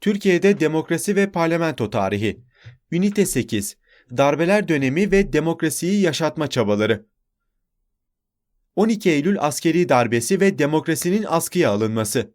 Türkiye'de Demokrasi ve Parlamento Tarihi. Ünite 8 Darbeler Dönemi ve Demokrasiyi Yaşatma Çabaları. 12 Eylül askeri darbesi ve demokrasinin askıya alınması.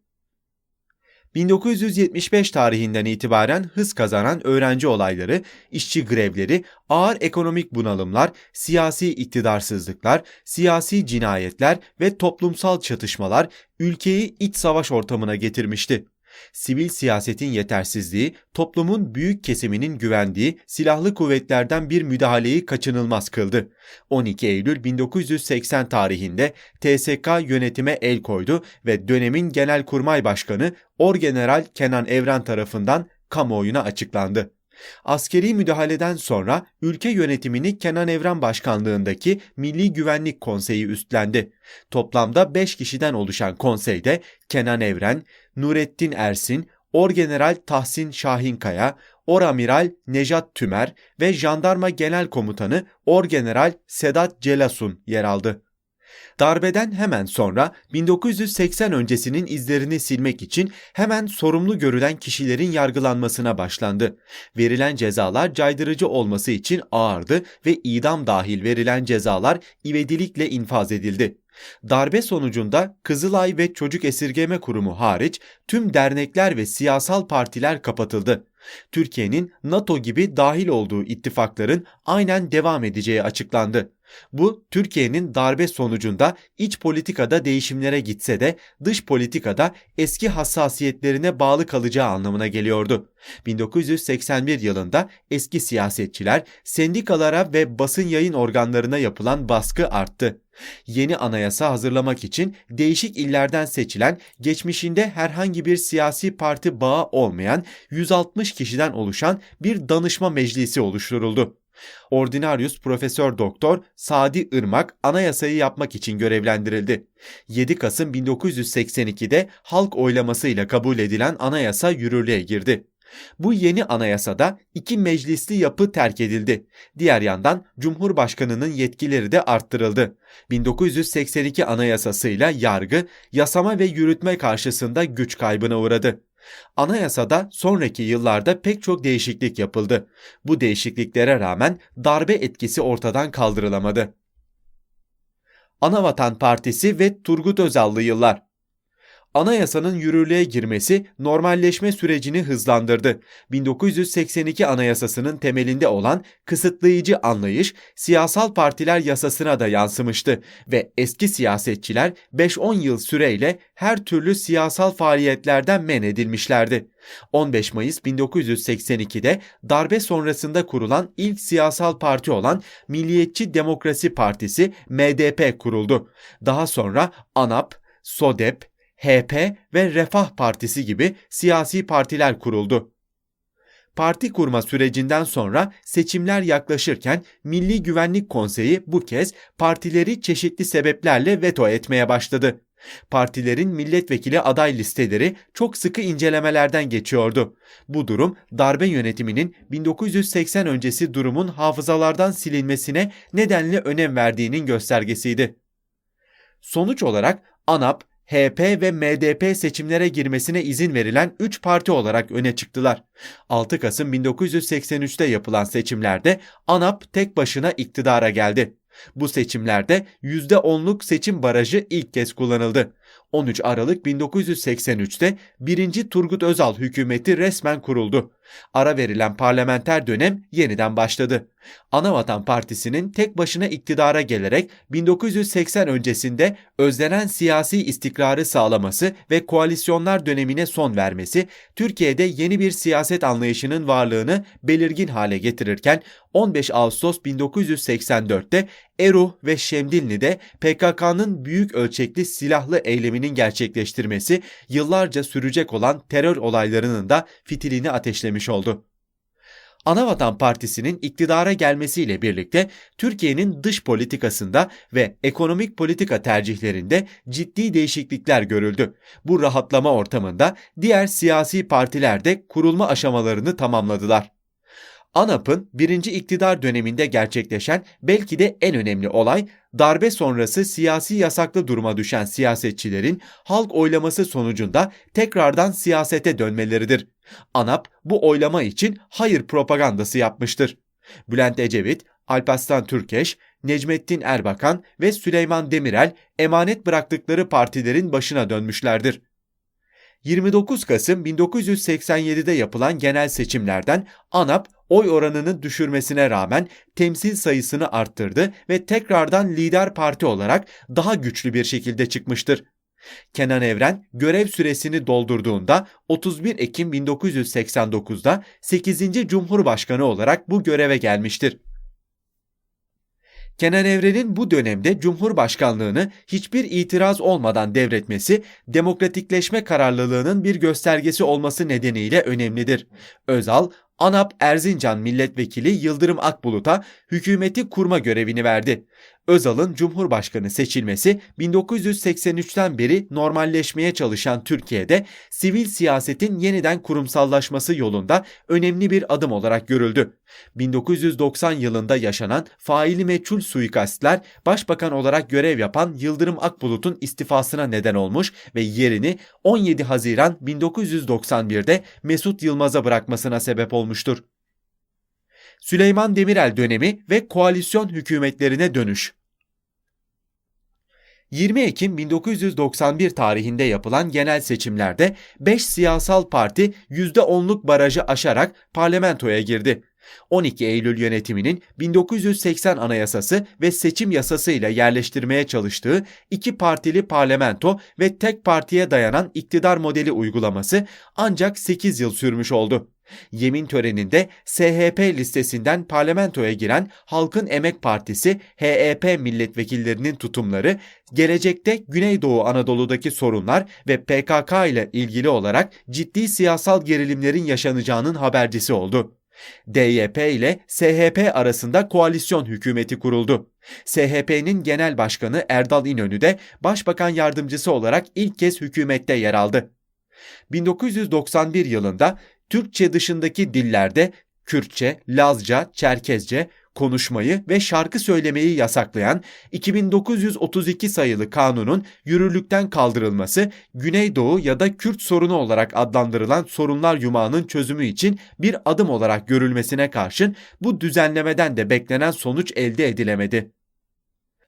1975 tarihinden itibaren hız kazanan öğrenci olayları, işçi grevleri, ağır ekonomik bunalımlar, siyasi iktidarsızlıklar, siyasi cinayetler ve toplumsal çatışmalar ülkeyi iç savaş ortamına getirmişti. Sivil siyasetin yetersizliği, toplumun büyük kesiminin güvendiği silahlı kuvvetlerden bir müdahaleyi kaçınılmaz kıldı. 12 Eylül 1980 tarihinde TSK yönetime el koydu ve dönemin Genelkurmay Başkanı Orgeneral Kenan Evren tarafından kamuoyuna açıklandı. Askeri müdahaleden sonra ülke yönetimini Kenan Evren başkanlığındaki Milli Güvenlik Konseyi üstlendi. Toplamda 5 kişiden oluşan konseyde Kenan Evren, Nurettin Ersin, Orgeneral Tahsin Şahinkaya, Oramiral Nejat Tümer ve Jandarma Genel Komutanı Orgeneral Sedat Celasun yer aldı. Darbeden hemen sonra 1980 öncesinin izlerini silmek için hemen sorumlu görülen kişilerin yargılanmasına başlandı. Verilen cezalar caydırıcı olması için ağırdı ve idam dahil verilen cezalar ivedilikle infaz edildi. Darbe sonucunda Kızılay ve Çocuk Esirgeme Kurumu hariç tüm dernekler ve siyasal partiler kapatıldı. Türkiye'nin NATO gibi dahil olduğu ittifakların aynen devam edeceği açıklandı. Bu Türkiye'nin darbe sonucunda iç politikada değişimlere gitse de dış politikada eski hassasiyetlerine bağlı kalacağı anlamına geliyordu. 1981 yılında eski siyasetçiler, sendikalara ve basın yayın organlarına yapılan baskı arttı. Yeni anayasa hazırlamak için değişik illerden seçilen, geçmişinde herhangi bir siyasi parti bağı olmayan 160 kişiden oluşan bir danışma meclisi oluşturuldu. Ordinarius Profesör Doktor Sadi Irmak anayasayı yapmak için görevlendirildi. 7 Kasım 1982'de halk oylamasıyla kabul edilen anayasa yürürlüğe girdi. Bu yeni anayasada iki meclisli yapı terk edildi. Diğer yandan Cumhurbaşkanının yetkileri de arttırıldı. 1982 anayasasıyla yargı, yasama ve yürütme karşısında güç kaybına uğradı. Anayasada sonraki yıllarda pek çok değişiklik yapıldı. Bu değişikliklere rağmen darbe etkisi ortadan kaldırılamadı. Anavatan Partisi ve Turgut Özallı yıllar Anayasanın yürürlüğe girmesi normalleşme sürecini hızlandırdı. 1982 Anayasasının temelinde olan kısıtlayıcı anlayış siyasal partiler yasasına da yansımıştı ve eski siyasetçiler 5-10 yıl süreyle her türlü siyasal faaliyetlerden men edilmişlerdi. 15 Mayıs 1982'de darbe sonrasında kurulan ilk siyasal parti olan Milliyetçi Demokrasi Partisi MDP kuruldu. Daha sonra ANAP, SODEP, HP ve Refah Partisi gibi siyasi partiler kuruldu. Parti kurma sürecinden sonra seçimler yaklaşırken Milli Güvenlik Konseyi bu kez partileri çeşitli sebeplerle veto etmeye başladı. Partilerin milletvekili aday listeleri çok sıkı incelemelerden geçiyordu. Bu durum darbe yönetiminin 1980 öncesi durumun hafızalardan silinmesine nedenli önem verdiğinin göstergesiydi. Sonuç olarak ANAP, HP ve MDP seçimlere girmesine izin verilen 3 parti olarak öne çıktılar. 6 Kasım 1983'te yapılan seçimlerde ANAP tek başına iktidara geldi. Bu seçimlerde %10'luk seçim barajı ilk kez kullanıldı. 13 Aralık 1983'te 1. Turgut Özal hükümeti resmen kuruldu. Ara verilen parlamenter dönem yeniden başladı. Anavatan Partisi'nin tek başına iktidara gelerek 1980 öncesinde özlenen siyasi istikrarı sağlaması ve koalisyonlar dönemine son vermesi Türkiye'de yeni bir siyaset anlayışının varlığını belirgin hale getirirken 15 Ağustos 1984'te Eruh ve Şemdinli'de PKK'nın büyük ölçekli silahlı eyleminin gerçekleştirmesi yıllarca sürecek olan terör olaylarının da fitilini ateşlemiş oldu. Anavatan Partisi'nin iktidara gelmesiyle birlikte Türkiye'nin dış politikasında ve ekonomik politika tercihlerinde ciddi değişiklikler görüldü. Bu rahatlama ortamında diğer siyasi partiler de kurulma aşamalarını tamamladılar. ANAP'ın birinci iktidar döneminde gerçekleşen belki de en önemli olay darbe sonrası siyasi yasaklı duruma düşen siyasetçilerin halk oylaması sonucunda tekrardan siyasete dönmeleridir. ANAP bu oylama için hayır propagandası yapmıştır. Bülent Ecevit, Alparslan Türkeş, Necmettin Erbakan ve Süleyman Demirel emanet bıraktıkları partilerin başına dönmüşlerdir. 29 Kasım 1987'de yapılan genel seçimlerden ANAP oy oranını düşürmesine rağmen temsil sayısını arttırdı ve tekrardan lider parti olarak daha güçlü bir şekilde çıkmıştır. Kenan Evren görev süresini doldurduğunda 31 Ekim 1989'da 8. Cumhurbaşkanı olarak bu göreve gelmiştir. Kenan Evren'in bu dönemde Cumhurbaşkanlığını hiçbir itiraz olmadan devretmesi, demokratikleşme kararlılığının bir göstergesi olması nedeniyle önemlidir. Özal, ANAP Erzincan Milletvekili Yıldırım Akbulut'a hükümeti kurma görevini verdi. Özal'ın Cumhurbaşkanı seçilmesi 1983'ten beri normalleşmeye çalışan Türkiye'de sivil siyasetin yeniden kurumsallaşması yolunda önemli bir adım olarak görüldü. 1990 yılında yaşanan faili meçhul suikastler başbakan olarak görev yapan Yıldırım Akbulut'un istifasına neden olmuş ve yerini 17 Haziran 1991'de Mesut Yılmaz'a bırakmasına sebep olmuştur. Süleyman Demirel dönemi ve koalisyon hükümetlerine dönüş. 20 Ekim 1991 tarihinde yapılan genel seçimlerde 5 siyasal parti %10'luk barajı aşarak parlamentoya girdi. 12 Eylül yönetiminin 1980 Anayasası ve seçim yasası ile yerleştirmeye çalıştığı iki partili parlamento ve tek partiye dayanan iktidar modeli uygulaması ancak 8 yıl sürmüş oldu. Yemin töreninde SHP listesinden parlamentoya giren Halkın Emek Partisi HEP milletvekillerinin tutumları gelecekte Güneydoğu Anadolu'daki sorunlar ve PKK ile ilgili olarak ciddi siyasal gerilimlerin yaşanacağının habercisi oldu. DYP ile SHP arasında koalisyon hükümeti kuruldu. SHP'nin genel başkanı Erdal İnönü de başbakan yardımcısı olarak ilk kez hükümette yer aldı. 1991 yılında Türkçe dışındaki dillerde Kürtçe, Lazca, Çerkezce konuşmayı ve şarkı söylemeyi yasaklayan 2932 sayılı kanunun yürürlükten kaldırılması Güneydoğu ya da Kürt sorunu olarak adlandırılan sorunlar yumağının çözümü için bir adım olarak görülmesine karşın bu düzenlemeden de beklenen sonuç elde edilemedi.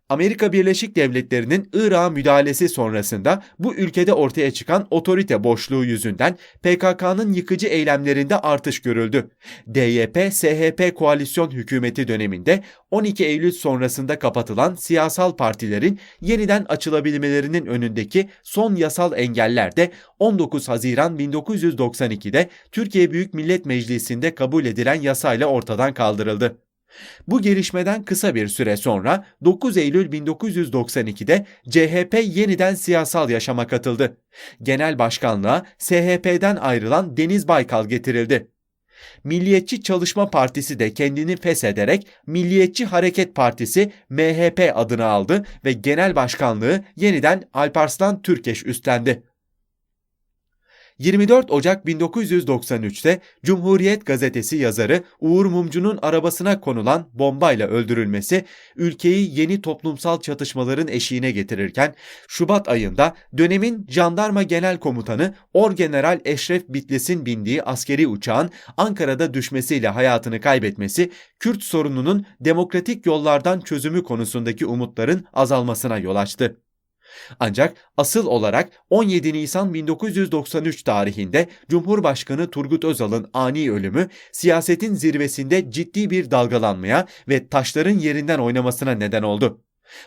Amerika Birleşik Devletleri'nin Irak'a müdahalesi sonrasında bu ülkede ortaya çıkan otorite boşluğu yüzünden PKK'nın yıkıcı eylemlerinde artış görüldü. DYP-SHP koalisyon hükümeti döneminde 12 Eylül sonrasında kapatılan siyasal partilerin yeniden açılabilmelerinin önündeki son yasal engeller de 19 Haziran 1992'de Türkiye Büyük Millet Meclisi'nde kabul edilen yasayla ortadan kaldırıldı. Bu gelişmeden kısa bir süre sonra 9 Eylül 1992'de CHP yeniden siyasal yaşama katıldı. Genel başkanlığa SHP'den ayrılan Deniz Baykal getirildi. Milliyetçi Çalışma Partisi de kendini feshederek Milliyetçi Hareket Partisi MHP adını aldı ve genel başkanlığı yeniden Alparslan Türkeş üstlendi. 24 Ocak 1993'te Cumhuriyet gazetesi yazarı Uğur Mumcu'nun arabasına konulan bombayla öldürülmesi ülkeyi yeni toplumsal çatışmaların eşiğine getirirken Şubat ayında dönemin jandarma genel komutanı Orgeneral Eşref Bitlis'in bindiği askeri uçağın Ankara'da düşmesiyle hayatını kaybetmesi Kürt sorununun demokratik yollardan çözümü konusundaki umutların azalmasına yol açtı. Ancak asıl olarak 17 Nisan 1993 tarihinde Cumhurbaşkanı Turgut Özal'ın ani ölümü siyasetin zirvesinde ciddi bir dalgalanmaya ve taşların yerinden oynamasına neden oldu.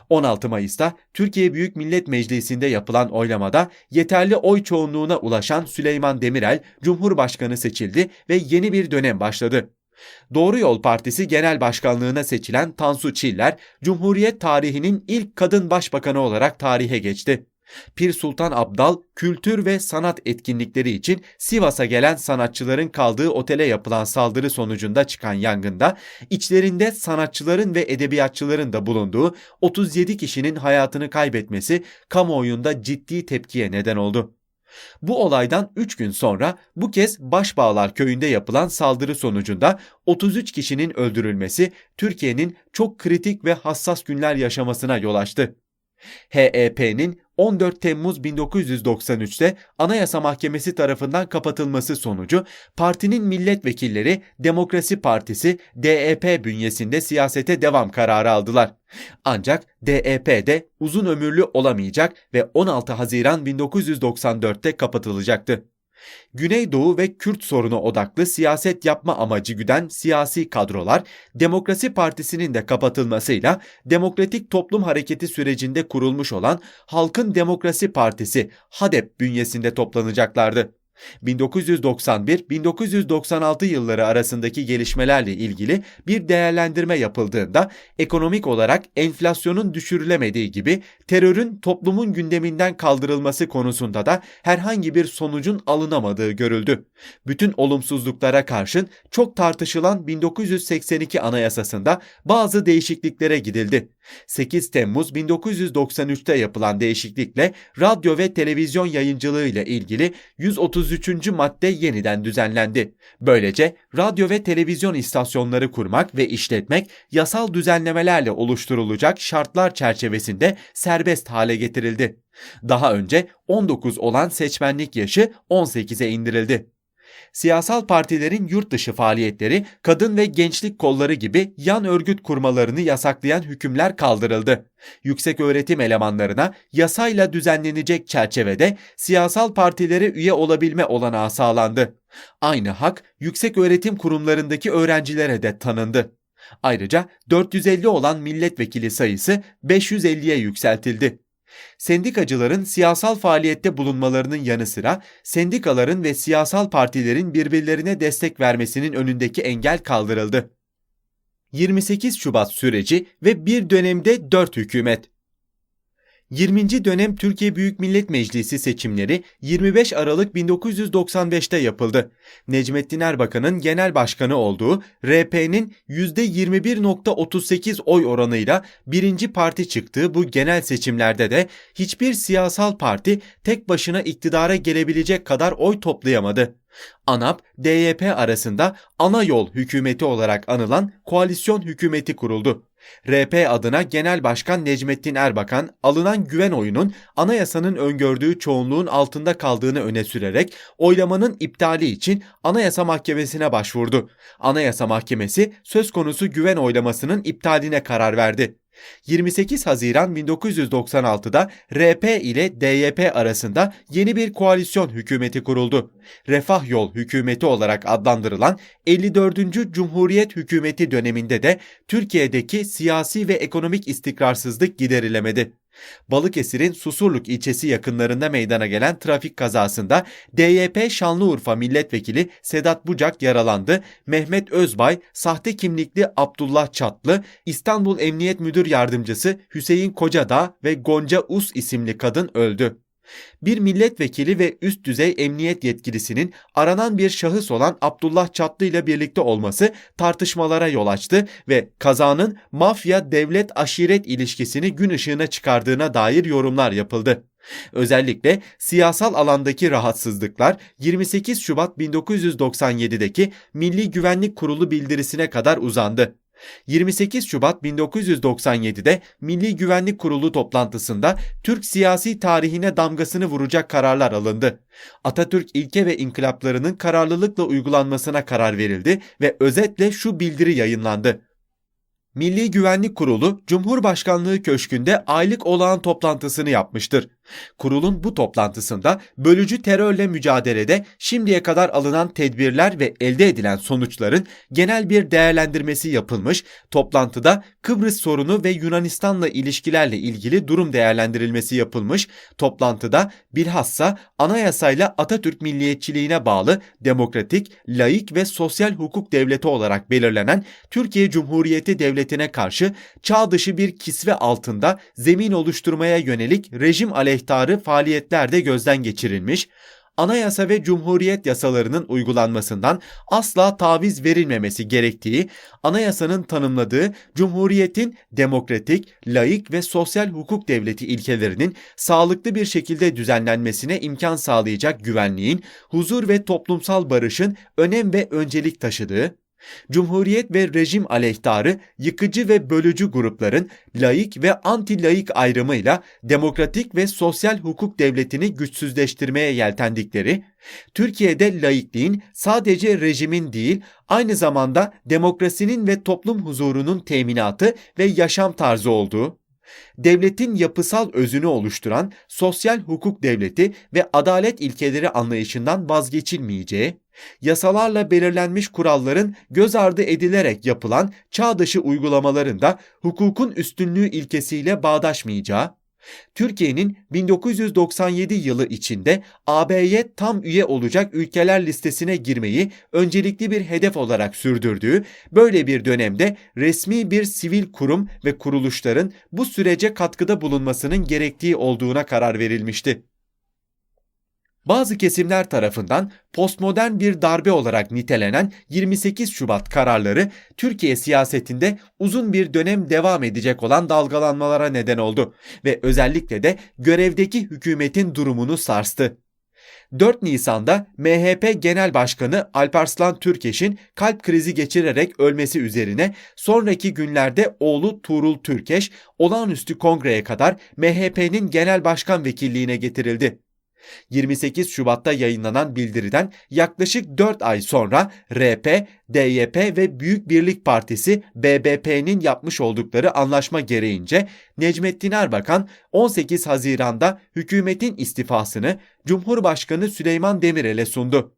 16 Mayıs'ta Türkiye Büyük Millet Meclisi'nde yapılan oylamada yeterli oy çoğunluğuna ulaşan Süleyman Demirel Cumhurbaşkanı seçildi ve yeni bir dönem başladı. Doğru Yol Partisi Genel Başkanlığına seçilen Tansu Çiller, Cumhuriyet tarihinin ilk kadın başbakanı olarak tarihe geçti. Pir Sultan Abdal kültür ve sanat etkinlikleri için Sivas'a gelen sanatçıların kaldığı otele yapılan saldırı sonucunda çıkan yangında içlerinde sanatçıların ve edebiyatçıların da bulunduğu 37 kişinin hayatını kaybetmesi kamuoyunda ciddi tepkiye neden oldu. Bu olaydan 3 gün sonra bu kez Başbağlar köyünde yapılan saldırı sonucunda 33 kişinin öldürülmesi Türkiye'nin çok kritik ve hassas günler yaşamasına yol açtı. HEP'nin 14 Temmuz 1993'te Anayasa Mahkemesi tarafından kapatılması sonucu partinin milletvekilleri Demokrasi Partisi DEP bünyesinde siyasete devam kararı aldılar. Ancak DEP de uzun ömürlü olamayacak ve 16 Haziran 1994'te kapatılacaktı. Güneydoğu ve Kürt sorunu odaklı siyaset yapma amacı güden siyasi kadrolar, Demokrasi Partisi'nin de kapatılmasıyla Demokratik Toplum Hareketi sürecinde kurulmuş olan Halkın Demokrasi Partisi HADEP bünyesinde toplanacaklardı. 1991-1996 yılları arasındaki gelişmelerle ilgili bir değerlendirme yapıldığında ekonomik olarak enflasyonun düşürülemediği gibi terörün toplumun gündeminden kaldırılması konusunda da herhangi bir sonucun alınamadığı görüldü. Bütün olumsuzluklara karşın çok tartışılan 1982 Anayasasında bazı değişikliklere gidildi. 8 Temmuz 1993'te yapılan değişiklikle radyo ve televizyon yayıncılığı ile ilgili 133. madde yeniden düzenlendi. Böylece radyo ve televizyon istasyonları kurmak ve işletmek yasal düzenlemelerle oluşturulacak şartlar çerçevesinde serbest hale getirildi. Daha önce 19 olan seçmenlik yaşı 18'e indirildi siyasal partilerin yurt dışı faaliyetleri, kadın ve gençlik kolları gibi yan örgüt kurmalarını yasaklayan hükümler kaldırıldı. Yüksek öğretim elemanlarına yasayla düzenlenecek çerçevede siyasal partilere üye olabilme olanağı sağlandı. Aynı hak yüksek öğretim kurumlarındaki öğrencilere de tanındı. Ayrıca 450 olan milletvekili sayısı 550'ye yükseltildi. Sendikacıların siyasal faaliyette bulunmalarının yanı sıra sendikaların ve siyasal partilerin birbirlerine destek vermesinin önündeki engel kaldırıldı. 28 Şubat süreci ve bir dönemde 4 hükümet 20. dönem Türkiye Büyük Millet Meclisi seçimleri 25 Aralık 1995'te yapıldı. Necmettin Erbakan'ın genel başkanı olduğu RP'nin %21.38 oy oranıyla birinci parti çıktığı bu genel seçimlerde de hiçbir siyasal parti tek başına iktidara gelebilecek kadar oy toplayamadı. ANAP, DYP arasında ana yol hükümeti olarak anılan koalisyon hükümeti kuruldu. RP adına Genel Başkan Necmettin Erbakan alınan güven oyunun anayasanın öngördüğü çoğunluğun altında kaldığını öne sürerek oylamanın iptali için Anayasa Mahkemesi'ne başvurdu. Anayasa Mahkemesi söz konusu güven oylamasının iptaline karar verdi. 28 Haziran 1996'da RP ile DYP arasında yeni bir koalisyon hükümeti kuruldu. Refah Yol hükümeti olarak adlandırılan 54. Cumhuriyet hükümeti döneminde de Türkiye'deki siyasi ve ekonomik istikrarsızlık giderilemedi. Balıkesir'in Susurluk ilçesi yakınlarında meydana gelen trafik kazasında DYP Şanlıurfa Milletvekili Sedat Bucak yaralandı. Mehmet Özbay, sahte kimlikli Abdullah Çatlı, İstanbul Emniyet Müdür Yardımcısı Hüseyin Kocadağ ve Gonca Us isimli kadın öldü bir milletvekili ve üst düzey emniyet yetkilisinin aranan bir şahıs olan Abdullah Çatlı ile birlikte olması tartışmalara yol açtı ve kazanın mafya-devlet aşiret ilişkisini gün ışığına çıkardığına dair yorumlar yapıldı. Özellikle siyasal alandaki rahatsızlıklar 28 Şubat 1997'deki Milli Güvenlik Kurulu bildirisine kadar uzandı. 28 Şubat 1997'de Milli Güvenlik Kurulu toplantısında Türk siyasi tarihine damgasını vuracak kararlar alındı. Atatürk ilke ve inkılaplarının kararlılıkla uygulanmasına karar verildi ve özetle şu bildiri yayınlandı. Milli Güvenlik Kurulu Cumhurbaşkanlığı Köşkü'nde aylık olağan toplantısını yapmıştır. Kurulun bu toplantısında bölücü terörle mücadelede şimdiye kadar alınan tedbirler ve elde edilen sonuçların genel bir değerlendirmesi yapılmış, toplantıda Kıbrıs sorunu ve Yunanistan'la ilişkilerle ilgili durum değerlendirilmesi yapılmış, toplantıda bilhassa anayasayla Atatürk milliyetçiliğine bağlı demokratik, laik ve sosyal hukuk devleti olarak belirlenen Türkiye Cumhuriyeti Devleti'ne karşı çağ dışı bir kisve altında zemin oluşturmaya yönelik rejim aleyhtarı aleyhtarı faaliyetler de gözden geçirilmiş, anayasa ve cumhuriyet yasalarının uygulanmasından asla taviz verilmemesi gerektiği, anayasanın tanımladığı cumhuriyetin demokratik, laik ve sosyal hukuk devleti ilkelerinin sağlıklı bir şekilde düzenlenmesine imkan sağlayacak güvenliğin, huzur ve toplumsal barışın önem ve öncelik taşıdığı, Cumhuriyet ve rejim aleyhtarı, yıkıcı ve bölücü grupların laik ve anti-laik ayrımıyla demokratik ve sosyal hukuk devletini güçsüzleştirmeye yeltendikleri, Türkiye'de laikliğin sadece rejimin değil, aynı zamanda demokrasinin ve toplum huzurunun teminatı ve yaşam tarzı olduğu, devletin yapısal özünü oluşturan sosyal hukuk devleti ve adalet ilkeleri anlayışından vazgeçilmeyeceği, yasalarla belirlenmiş kuralların göz ardı edilerek yapılan çağ uygulamalarında hukukun üstünlüğü ilkesiyle bağdaşmayacağı, Türkiye'nin 1997 yılı içinde AB'ye tam üye olacak ülkeler listesine girmeyi öncelikli bir hedef olarak sürdürdüğü böyle bir dönemde resmi bir sivil kurum ve kuruluşların bu sürece katkıda bulunmasının gerektiği olduğuna karar verilmişti. Bazı kesimler tarafından postmodern bir darbe olarak nitelenen 28 Şubat kararları Türkiye siyasetinde uzun bir dönem devam edecek olan dalgalanmalara neden oldu ve özellikle de görevdeki hükümetin durumunu sarstı. 4 Nisan'da MHP Genel Başkanı Alparslan Türkeş'in kalp krizi geçirerek ölmesi üzerine sonraki günlerde oğlu Tuğrul Türkeş olağanüstü kongreye kadar MHP'nin genel başkan vekilliğine getirildi. 28 Şubat'ta yayınlanan bildiriden yaklaşık 4 ay sonra RP, DYP ve Büyük Birlik Partisi BBP'nin yapmış oldukları anlaşma gereğince Necmettin Erbakan 18 Haziran'da hükümetin istifasını Cumhurbaşkanı Süleyman Demirel'e sundu.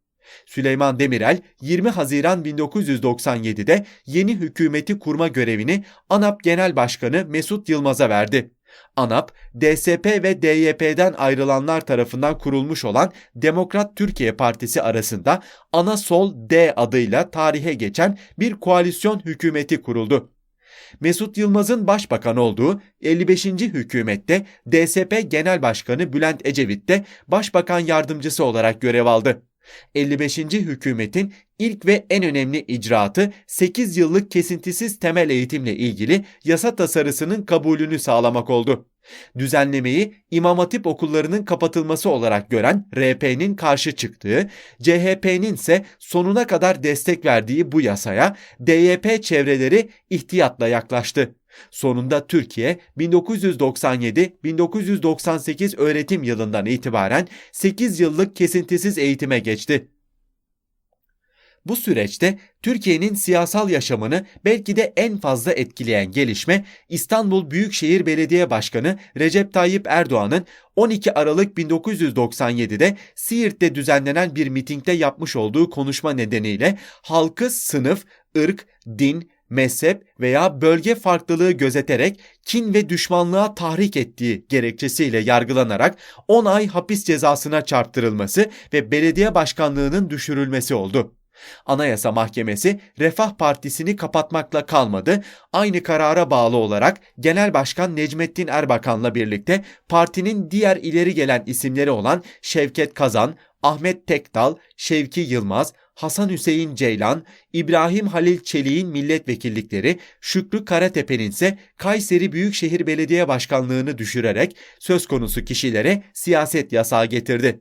Süleyman Demirel 20 Haziran 1997'de yeni hükümeti kurma görevini ANAP Genel Başkanı Mesut Yılmaz'a verdi. ANAP, DSP ve DYP'den ayrılanlar tarafından kurulmuş olan Demokrat Türkiye Partisi arasında Ana Sol D adıyla tarihe geçen bir koalisyon hükümeti kuruldu. Mesut Yılmaz'ın başbakan olduğu 55. hükümette DSP Genel Başkanı Bülent Ecevit de başbakan yardımcısı olarak görev aldı. 55. hükümetin ilk ve en önemli icraatı 8 yıllık kesintisiz temel eğitimle ilgili yasa tasarısının kabulünü sağlamak oldu. Düzenlemeyi İmam Hatip okullarının kapatılması olarak gören RP'nin karşı çıktığı, CHP'nin ise sonuna kadar destek verdiği bu yasaya DYP çevreleri ihtiyatla yaklaştı. Sonunda Türkiye 1997-1998 öğretim yılından itibaren 8 yıllık kesintisiz eğitime geçti. Bu süreçte Türkiye'nin siyasal yaşamını belki de en fazla etkileyen gelişme İstanbul Büyükşehir Belediye Başkanı Recep Tayyip Erdoğan'ın 12 Aralık 1997'de Siirt'te düzenlenen bir mitingde yapmış olduğu konuşma nedeniyle halkı sınıf, ırk, din, mezhep veya bölge farklılığı gözeterek kin ve düşmanlığa tahrik ettiği gerekçesiyle yargılanarak 10 ay hapis cezasına çarptırılması ve belediye başkanlığının düşürülmesi oldu. Anayasa Mahkemesi Refah Partisi'ni kapatmakla kalmadı. Aynı karara bağlı olarak Genel Başkan Necmettin Erbakan'la birlikte partinin diğer ileri gelen isimleri olan Şevket Kazan, Ahmet Tekdal, Şevki Yılmaz, Hasan Hüseyin Ceylan, İbrahim Halil Çelik'in milletvekillikleri, Şükrü Karatepe'nin ise Kayseri Büyükşehir Belediye Başkanlığını düşürerek söz konusu kişilere siyaset yasağı getirdi.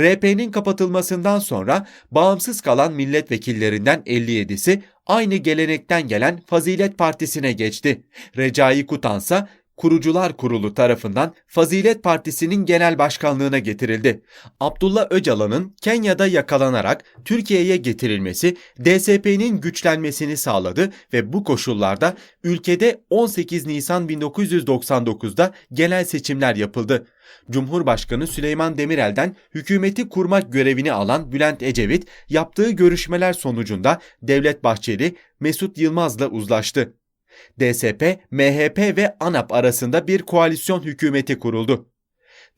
RP'nin kapatılmasından sonra bağımsız kalan milletvekillerinden 57'si aynı gelenekten gelen Fazilet Partisi'ne geçti. Recai Kutansa Kurucular Kurulu tarafından Fazilet Partisi'nin genel başkanlığına getirildi. Abdullah Öcalan'ın Kenya'da yakalanarak Türkiye'ye getirilmesi DSP'nin güçlenmesini sağladı ve bu koşullarda ülkede 18 Nisan 1999'da genel seçimler yapıldı. Cumhurbaşkanı Süleyman Demirel'den hükümeti kurmak görevini alan Bülent Ecevit yaptığı görüşmeler sonucunda Devlet Bahçeli Mesut Yılmaz'la uzlaştı. DSP, MHP ve ANAP arasında bir koalisyon hükümeti kuruldu.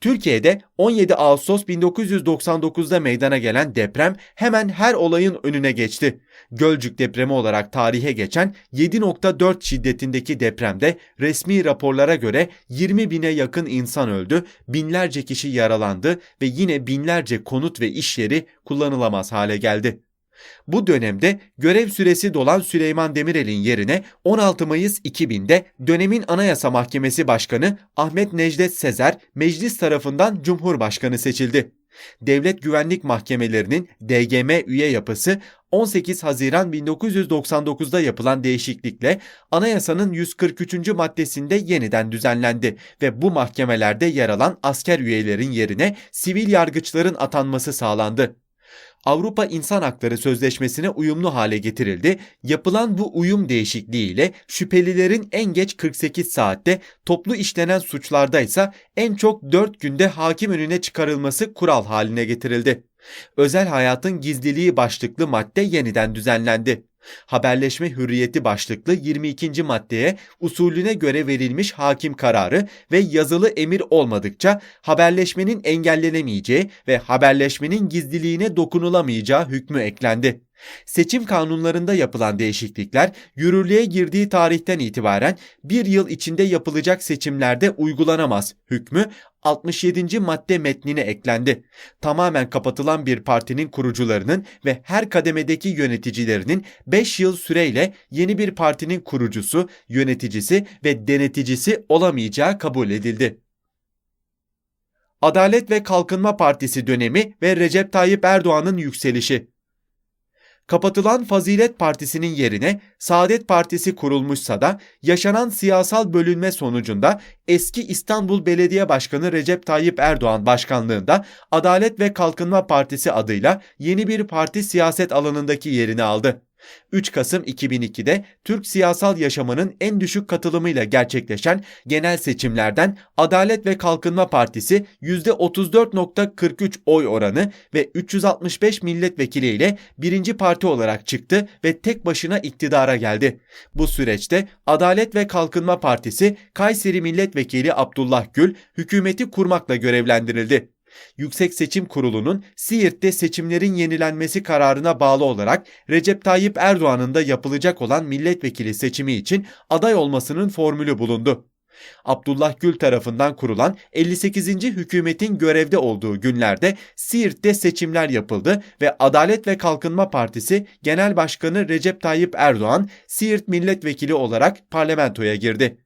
Türkiye'de 17 Ağustos 1999'da meydana gelen deprem hemen her olayın önüne geçti. Gölcük depremi olarak tarihe geçen 7.4 şiddetindeki depremde resmi raporlara göre 20 bine yakın insan öldü, binlerce kişi yaralandı ve yine binlerce konut ve iş yeri kullanılamaz hale geldi. Bu dönemde görev süresi dolan Süleyman Demirel'in yerine 16 Mayıs 2000'de dönemin Anayasa Mahkemesi Başkanı Ahmet Necdet Sezer meclis tarafından Cumhurbaşkanı seçildi. Devlet Güvenlik Mahkemelerinin DGM üye yapısı 18 Haziran 1999'da yapılan değişiklikle anayasanın 143. maddesinde yeniden düzenlendi ve bu mahkemelerde yer alan asker üyelerin yerine sivil yargıçların atanması sağlandı. Avrupa İnsan Hakları Sözleşmesi'ne uyumlu hale getirildi. Yapılan bu uyum değişikliğiyle şüphelilerin en geç 48 saatte, toplu işlenen suçlarda ise en çok 4 günde hakim önüne çıkarılması kural haline getirildi. Özel hayatın gizliliği başlıklı madde yeniden düzenlendi. Haberleşme hürriyeti başlıklı 22. maddeye usulüne göre verilmiş hakim kararı ve yazılı emir olmadıkça haberleşmenin engellenemeyeceği ve haberleşmenin gizliliğine dokunulamayacağı hükmü eklendi. Seçim kanunlarında yapılan değişiklikler yürürlüğe girdiği tarihten itibaren bir yıl içinde yapılacak seçimlerde uygulanamaz hükmü 67. madde metnine eklendi. Tamamen kapatılan bir partinin kurucularının ve her kademedeki yöneticilerinin 5 yıl süreyle yeni bir partinin kurucusu, yöneticisi ve deneticisi olamayacağı kabul edildi. Adalet ve Kalkınma Partisi dönemi ve Recep Tayyip Erdoğan'ın yükselişi Kapatılan Fazilet Partisi'nin yerine Saadet Partisi kurulmuşsa da yaşanan siyasal bölünme sonucunda eski İstanbul Belediye Başkanı Recep Tayyip Erdoğan başkanlığında Adalet ve Kalkınma Partisi adıyla yeni bir parti siyaset alanındaki yerini aldı. 3 Kasım 2002'de Türk siyasal yaşamının en düşük katılımıyla gerçekleşen genel seçimlerden Adalet ve Kalkınma Partisi %34.43 oy oranı ve 365 milletvekiliyle birinci parti olarak çıktı ve tek başına iktidara geldi. Bu süreçte Adalet ve Kalkınma Partisi Kayseri Milletvekili Abdullah Gül hükümeti kurmakla görevlendirildi. Yüksek Seçim Kurulu'nun Siirt'te seçimlerin yenilenmesi kararına bağlı olarak Recep Tayyip Erdoğan'ın da yapılacak olan milletvekili seçimi için aday olmasının formülü bulundu. Abdullah Gül tarafından kurulan 58. hükümetin görevde olduğu günlerde Siirt'te seçimler yapıldı ve Adalet ve Kalkınma Partisi Genel Başkanı Recep Tayyip Erdoğan Siirt milletvekili olarak parlamentoya girdi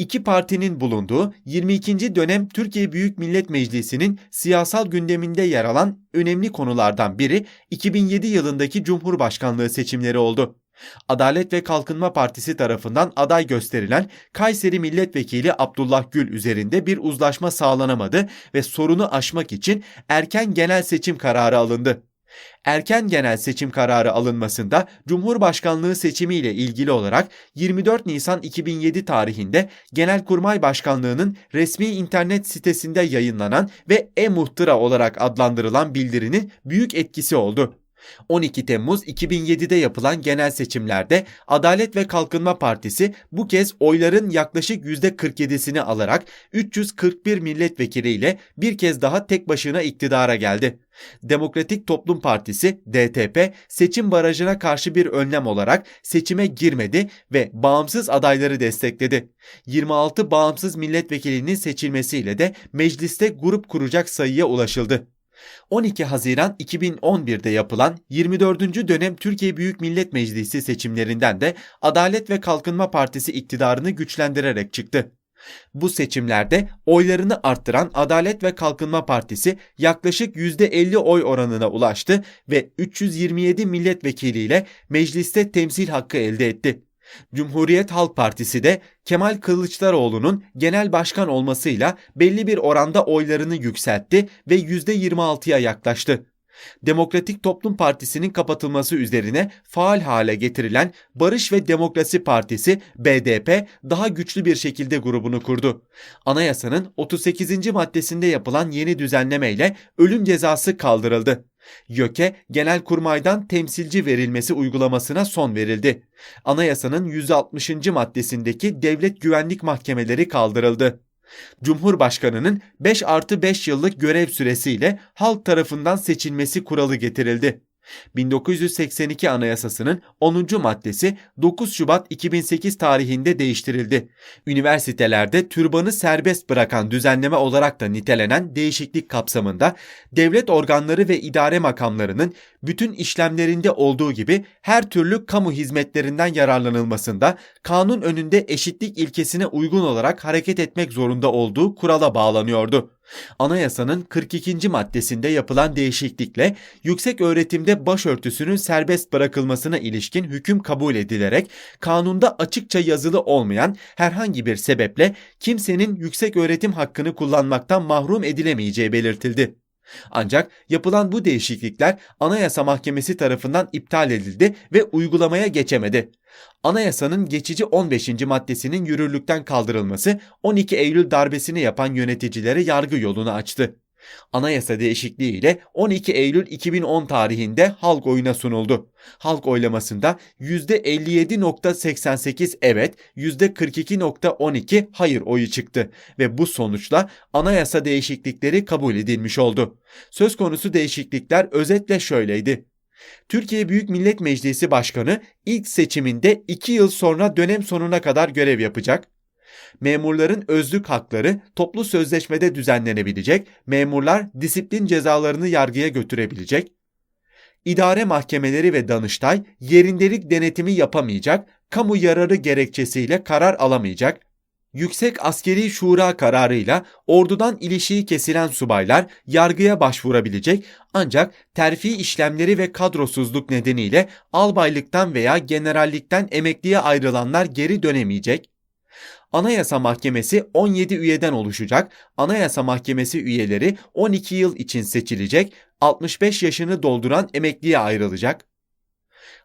iki partinin bulunduğu 22. dönem Türkiye Büyük Millet Meclisi'nin siyasal gündeminde yer alan önemli konulardan biri 2007 yılındaki Cumhurbaşkanlığı seçimleri oldu. Adalet ve Kalkınma Partisi tarafından aday gösterilen Kayseri Milletvekili Abdullah Gül üzerinde bir uzlaşma sağlanamadı ve sorunu aşmak için erken genel seçim kararı alındı erken genel seçim kararı alınmasında Cumhurbaşkanlığı seçimi ile ilgili olarak 24 Nisan 2007 tarihinde Genelkurmay Başkanlığı'nın resmi internet sitesinde yayınlanan ve e-muhtıra olarak adlandırılan bildirinin büyük etkisi oldu. 12 Temmuz 2007'de yapılan genel seçimlerde Adalet ve Kalkınma Partisi bu kez oyların yaklaşık %47'sini alarak 341 milletvekiliyle bir kez daha tek başına iktidara geldi. Demokratik Toplum Partisi DTP seçim barajına karşı bir önlem olarak seçime girmedi ve bağımsız adayları destekledi. 26 bağımsız milletvekilinin seçilmesiyle de mecliste grup kuracak sayıya ulaşıldı. 12 Haziran 2011'de yapılan 24. dönem Türkiye Büyük Millet Meclisi seçimlerinden de Adalet ve Kalkınma Partisi iktidarını güçlendirerek çıktı. Bu seçimlerde oylarını arttıran Adalet ve Kalkınma Partisi yaklaşık %50 oy oranına ulaştı ve 327 milletvekiliyle mecliste temsil hakkı elde etti. Cumhuriyet Halk Partisi de Kemal Kılıçdaroğlu'nun genel başkan olmasıyla belli bir oranda oylarını yükseltti ve %26'ya yaklaştı. Demokratik Toplum Partisi'nin kapatılması üzerine faal hale getirilen Barış ve Demokrasi Partisi BDP daha güçlü bir şekilde grubunu kurdu. Anayasanın 38. maddesinde yapılan yeni düzenlemeyle ölüm cezası kaldırıldı. YÖK'e Genelkurmay'dan temsilci verilmesi uygulamasına son verildi. Anayasanın 160. maddesindeki devlet güvenlik mahkemeleri kaldırıldı. Cumhurbaşkanının 5 artı 5 yıllık görev süresiyle halk tarafından seçilmesi kuralı getirildi. 1982 Anayasası'nın 10. maddesi 9 Şubat 2008 tarihinde değiştirildi. Üniversitelerde türbanı serbest bırakan düzenleme olarak da nitelenen değişiklik kapsamında devlet organları ve idare makamlarının bütün işlemlerinde olduğu gibi her türlü kamu hizmetlerinden yararlanılmasında kanun önünde eşitlik ilkesine uygun olarak hareket etmek zorunda olduğu kurala bağlanıyordu. Anayasanın 42. maddesinde yapılan değişiklikle yüksek öğretimde başörtüsünün serbest bırakılmasına ilişkin hüküm kabul edilerek kanunda açıkça yazılı olmayan herhangi bir sebeple kimsenin yüksek öğretim hakkını kullanmaktan mahrum edilemeyeceği belirtildi. Ancak yapılan bu değişiklikler Anayasa Mahkemesi tarafından iptal edildi ve uygulamaya geçemedi. Anayasanın geçici 15. maddesinin yürürlükten kaldırılması 12 Eylül darbesini yapan yöneticilere yargı yolunu açtı. Anayasa değişikliği ile 12 Eylül 2010 tarihinde halk oyuna sunuldu. Halk oylamasında %57.88 evet, %42.12 hayır oyu çıktı ve bu sonuçla anayasa değişiklikleri kabul edilmiş oldu. Söz konusu değişiklikler özetle şöyleydi. Türkiye Büyük Millet Meclisi Başkanı ilk seçiminde 2 yıl sonra dönem sonuna kadar görev yapacak. Memurların özlük hakları toplu sözleşmede düzenlenebilecek, memurlar disiplin cezalarını yargıya götürebilecek. İdare mahkemeleri ve Danıştay yerindelik denetimi yapamayacak, kamu yararı gerekçesiyle karar alamayacak. Yüksek Askeri Şura kararıyla ordudan ilişiği kesilen subaylar yargıya başvurabilecek ancak terfi işlemleri ve kadrosuzluk nedeniyle albaylıktan veya generallikten emekliye ayrılanlar geri dönemeyecek. Anayasa Mahkemesi 17 üyeden oluşacak. Anayasa Mahkemesi üyeleri 12 yıl için seçilecek. 65 yaşını dolduran emekliye ayrılacak.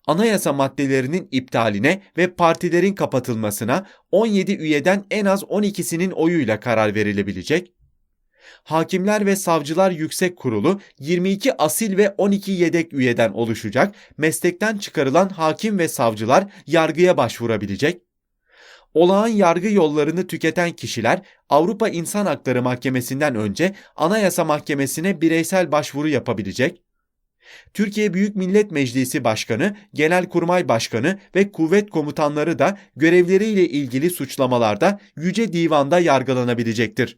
Anayasa maddelerinin iptaline ve partilerin kapatılmasına 17 üyeden en az 12'sinin oyuyla karar verilebilecek. Hakimler ve Savcılar Yüksek Kurulu 22 asil ve 12 yedek üyeden oluşacak. Meslekten çıkarılan hakim ve savcılar yargıya başvurabilecek olağan yargı yollarını tüketen kişiler Avrupa İnsan Hakları Mahkemesi'nden önce Anayasa Mahkemesi'ne bireysel başvuru yapabilecek. Türkiye Büyük Millet Meclisi Başkanı, Genelkurmay Başkanı ve kuvvet komutanları da görevleriyle ilgili suçlamalarda Yüce Divan'da yargılanabilecektir.